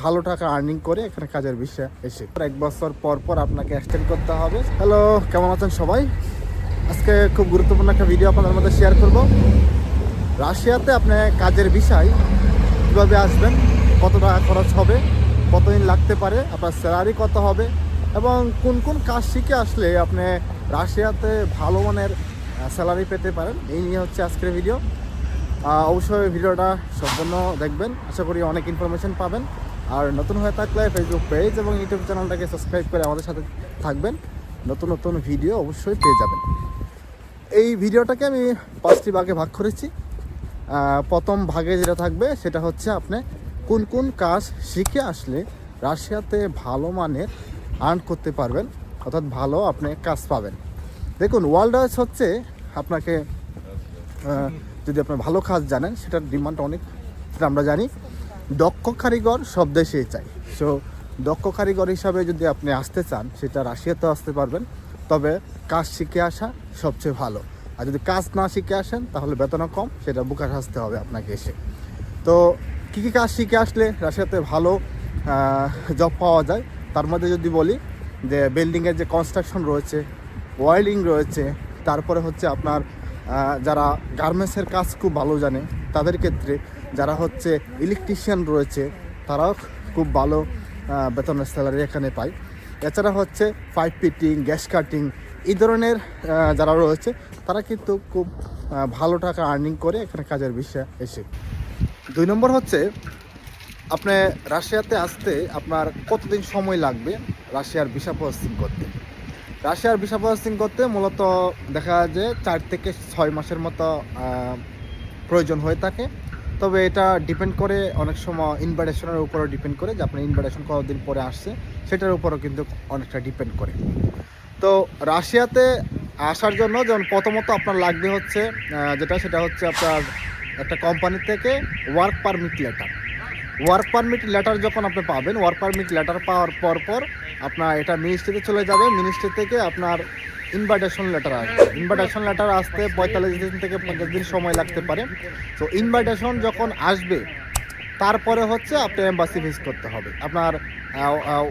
ভালো টাকা আর্নিং করে এখানে কাজের বিষয়ে এসে। এক বছর পর পর আপনাকে এক্সটেন্ড করতে হবে। হ্যালো কেমন আছেন সবাই? আজকে খুব গুরুত্বপূর্ণ একটা ভিডিও আপনাদের মধ্যে শেয়ার করব। রাশিয়াতে আপনি কাজের বিষয় কীভাবে আসবেন, কত টাকা খরচ হবে, কতদিন লাগতে পারে, আপনার স্যালারি কত হবে, এবং কোন কোন কাজ শিখে আসলে আপনি রাশিয়াতে ভালো মানের স্যালারি পেতে পারেন, এই নিয়ে হচ্ছে আজকের ভিডিও অবশ্যই ভিডিওটা সম্পূর্ণ দেখবেন। আশা করি অনেক ইনফরমেশন পাবেন। আর নতুন হয়ে থাকলে ফেসবুক পেজ এবং ইউটিউব চ্যানেলটাকে সাবস্ক্রাইব করে আমাদের সাথে থাকবেন। নতুন নতুন ভিডিও অবশ্যই পেয়ে যাবেন। এই ভিডিওটাকে আমি পাঁচটি ভাগে ভাগ করেছি। প্রথম ভাগে যেটা থাকবে, সেটা হচ্ছে আপনি কোন কোন কাজ শিখে আসলে রাশিয়াতে ভালো মানের আর্ন করতে পারবেন, অর্থাৎ ভালো আপনি কাজ পাবেন। দেখুন ওয়ার্ল্ড ওয়াইজ হচ্ছে আপনাকে যদি আপনার ভালো কাজ জানেন, সেটার ডিমান্ড অনেক, সেটা আমরা জানি। দক্ষ কারিগর সব দেশেই চাই। সো দক্ষ কারিগর হিসাবে যদি আপনি আসতে চান, সেটা রাশিয়াতেও আসতে পারবেন। তবে কাজ শিখে আসা সবচেয়ে ভালো। আর যদি কাজ না শিখে আসেন, তাহলে বেতনও কম, সেটা বুকার আসতে হবে আপনাকে এসে। তো, কী কী কাজ শিখে আসলে রাশিয়াতে ভালো জব পাওয়া যায়? তার মধ্যে যদি বলি যে বিল্ডিংয়ের যে কনস্ট্রাকশন রয়েছে ওয়ার্ল্ডিং রয়েছে, তারপরে হচ্ছে আপনার যারা গার্মেন্টসের কাজ খুব ভালো জানে, তাদের ক্ষেত্রে যারা হচ্ছে ইলেকট্রিশিয়ান রয়েছে, তারাও খুব ভালো বেতনের স্যালারি এখানে পায়। এছাড়া হচ্ছে পাইপ ফিটিং গ্যাস কাটিং এই ধরনের যারা রয়েছে, তারা কিন্তু খুব ভালো টাকা আর্নিং করে এখানে কাজের বিষয়ে এসে। দুই নম্বর হচ্ছে, আপনি রাশিয়াতে আসতে আপনার কতদিন সময় লাগবে রাশিয়ার ভিসা প্রসেসিং করতে? রাশিয়ার ভিসা প্রসেসিং করতে মূলত দেখা যায় যে চার থেকে ছয় মাসের মতো প্রয়োজন হয়ে থাকে। তবে এটা ডিপেন্ড করে অনেক সময় ইনভাইটেশনের উপরও ডিপেন্ড করে যে আপনার ইনভাইটেশন কতদিন পরে আসছে, সেটার উপরও কিন্তু অনেকটা ডিপেন্ড করে। তো রাশিয়াতে আসার জন্য যেমন প্রথমত আপনার লাগবে হচ্ছে যেটা, সেটা হচ্ছে আপনার একটা কোম্পানি থেকে work permit letter work permit letter যখন আপনি পাবেন ওয়ার্ক পারমিট লেটার পাওয়ার পর পর আপনার এটা মিনিস্ট্রিতে চলে যাবে। মিনিস্ট্রি থেকে আপনার ইনভাইটেশন লেটার আসবে। ইনভাইটেশন লেটার আসতে পঁয়তাল্লিশ দিন থেকে পঞ্চাশ দিন সময় লাগতে পারে। তো ইনভাইটেশন যখন আসবে, তারপরে হচ্ছে আপনি এম্বাসি ভিজিট করতে হবে। আপনার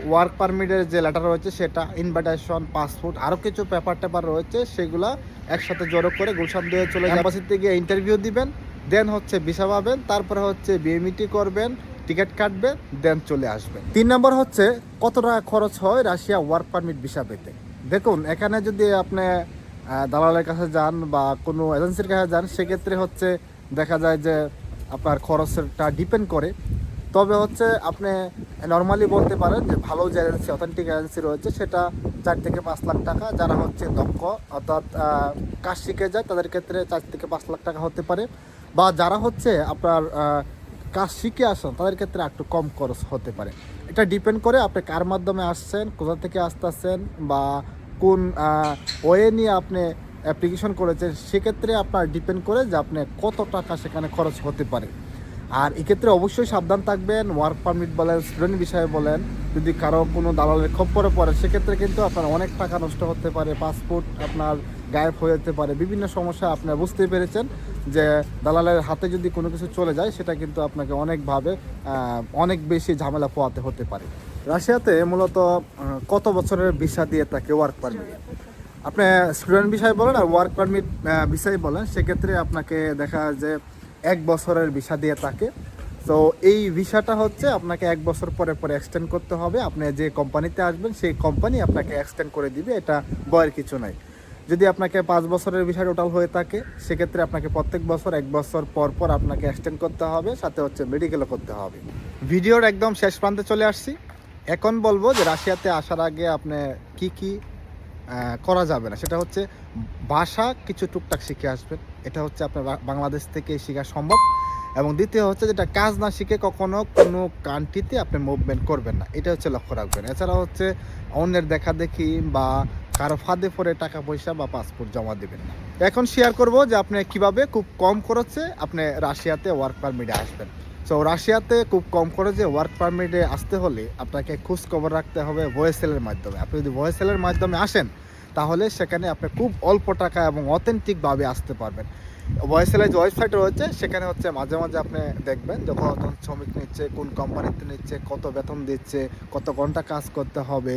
ওয়ার্ক পারমিটের যে লেটার রয়েছে, সেটা ইনভাইটেশন পাসপোর্ট আরও কিছু পেপার টেপার রয়েছে, সেগুলো একসাথে জড়ো করে গুলশান দিয়ে চলে এম্বাসিতে গিয়ে ইন্টারভিউ দিবেন দেন হচ্ছে ভিসা পাবেন, তারপরে হচ্ছে বিএমইটি করবেন টিকিট কাটবে দেন চলে আসবে। তিন নম্বর হচ্ছে, কত টাকা খরচ হয় রাশিয়া ওয়ার্ক পারমিট ভিসা পেতে? দেখুন, এখানে যদি আপনি দালালের কাছে যান বা কোনো এজেন্সির কাছে যান, সেক্ষেত্রে হচ্ছে দেখা যায় যে আপনার খরচটা ডিপেন্ড করে। তবে হচ্ছে, আপনি নর্মালি বলতে পারেন যে ভালো যে এজেন্সি অথেন্টিক এজেন্সি রয়েছে, সেটা চার থেকে পাঁচ লাখ টাকা, যারা হচ্ছে দক্ষ, অর্থাৎ কাজ শিখে যায়, তাদের ক্ষেত্রে চার থেকে পাঁচ লাখ টাকা হতে পারে। বা যারা হচ্ছে আপনার কাজ শিখে আসেন, তাদের ক্ষেত্রে একটু কম খরচ হতে পারে। এটা ডিপেন্ড করে আপনি কার মাধ্যমে আসছেন, কোথা থেকে আসতেছেন বা কোন ওয়ে নিয়ে আপনি অ্যাপ্লিকেশন করেছেন, সেক্ষেত্রে আপনার ডিপেন্ড করে যে আপনি কত টাকা সেখানে খরচ হতে পারে। আর এক্ষেত্রে অবশ্যই সাবধান থাকবেন ওয়ার্ক পারমিট বলেন স্টুডেন্ট বিষয়ে বলেন, যদি কারও কোনো দালালের খপ্পরে পড়ে, সেক্ষেত্রে কিন্তু আপনার অনেক টাকা নষ্ট হতে পারে পাসপোর্ট আপনার গায়েব হয়ে যেতে পারে, বিভিন্ন সমস্যা আপনার বুঝতেই পেরেছেন। যে দালালের হাতে যদি কোনো কিছু চলে যায়, সেটা কিন্তু আপনাকে অনেকভাবে অনেক বেশি ঝামেলা পোয়াতে হতে পারে। রাশিয়াতে মূলত কত বছরের ভিসা দিয়ে থাকে ওয়ার্ক পারমিট আপনি স্টুডেন্ট বিষয় বলেন আর ওয়ার্ক পারমিট বিষয় বলেন, সেক্ষেত্রে আপনাকে দেখা যে এক বছরের ভিসা দিয়ে থাকে তো এই ভিসাটা হচ্ছে আপনাকে এক বছর পরে পরে এক্সটেন্ড করতে হবে। আপনি যে কোম্পানিতে আসবেন, সেই কোম্পানি আপনাকে এক্সটেন্ড করে দিবে। এটা বয়ের কিছু নাই। যদি আপনাকে পাঁচ বছরের ভিসা টোটাল হয়ে থাকে, সেক্ষেত্রে আপনাকে প্রত্যেক বছর, এক বছর পর পর আপনাকে এক্সটেন্ড করতে হবে, সাথে হচ্ছে মেডিকেলও করতে হবে। ভিডিওর একদম শেষ প্রান্তে চলে আসছি। এখন বলব যে রাশিয়াতে আসার আগে আপনি কি কি করা যাবে না, সেটা হচ্ছে ভাষা কিছু টুকটাক শিখে আসবেন। এটা হচ্ছে আপনার বাংলাদেশ থেকে শেখা সম্ভব। এবং দ্বিতীয় হচ্ছে যেটা, কাজ না শিখে কখনো কোনো কান্ট্রিতে আপনি মুভমেন্ট করবেন না। এটা হচ্ছে লক্ষ্য রাখবেন। এছাড়া হচ্ছে অন্যের দেখা দেখি বা কারও ফাঁদে পরে টাকা পয়সা বা পাসপোর্ট জমা দেবেন না। এখন শেয়ার করব যে আপনি কীভাবে খুব কম খরচে আপনি রাশিয়াতে ওয়ার্ক পারমিটে আসবেন। সো রাশিয়াতে খুব কম খরচে ওয়ার্ক পারমিটে আসতে হলে আপনাকে খোঁজ খবর রাখতে হবে ভয়েসেলের মাধ্যমে। আপনি যদি ভয়েসেলের মাধ্যমে আসেন, তাহলে সেখানে আপনি খুব অল্প টাকা এবং অথেন্টিকভাবে আসতে পারবেন। ভয়েসেলাইজ ওয়েবসাইট রয়েছে, সেখানে হচ্ছে মাঝে মাঝে আপনি দেখবেন যখন শ্রমিক নিচ্ছে, কোন কোম্পানিতে নিচ্ছে, কত বেতন দিচ্ছে, কত ঘণ্টা কাজ করতে হবে।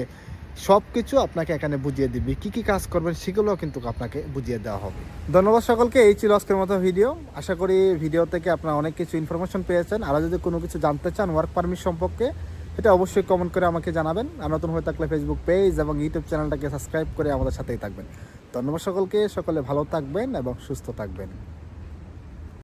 সব কিছু আপনাকে এখানে বুঝিয়ে দিবি। কি কি কাজ করবেন সেগুলোও কিন্তু আপনাকে বুঝিয়ে দেওয়া হবে। ধন্যবাদ সকলকে, এই ছিল আজকের মতো ভিডিও। আশা করি ভিডিও থেকে আপনারা অনেক কিছু ইনফরমেশন পেয়েছেন। আরও যদি কোনো কিছু জানতে চান ওয়ার্ক পারমিট সম্পর্কে এটা অবশ্যই কমেন্ট করে আমাকে জানাবেন। আর নতুন হয়ে থাকলে ফেসবুক পেজ এবং ইউটিউব চ্যানেলটাকে সাবস্ক্রাইব করে আমাদের সাথেই থাকবেন। ধন্যবাদ সকলকে, সকলে ভালো থাকবেন এবং সুস্থ থাকবেন।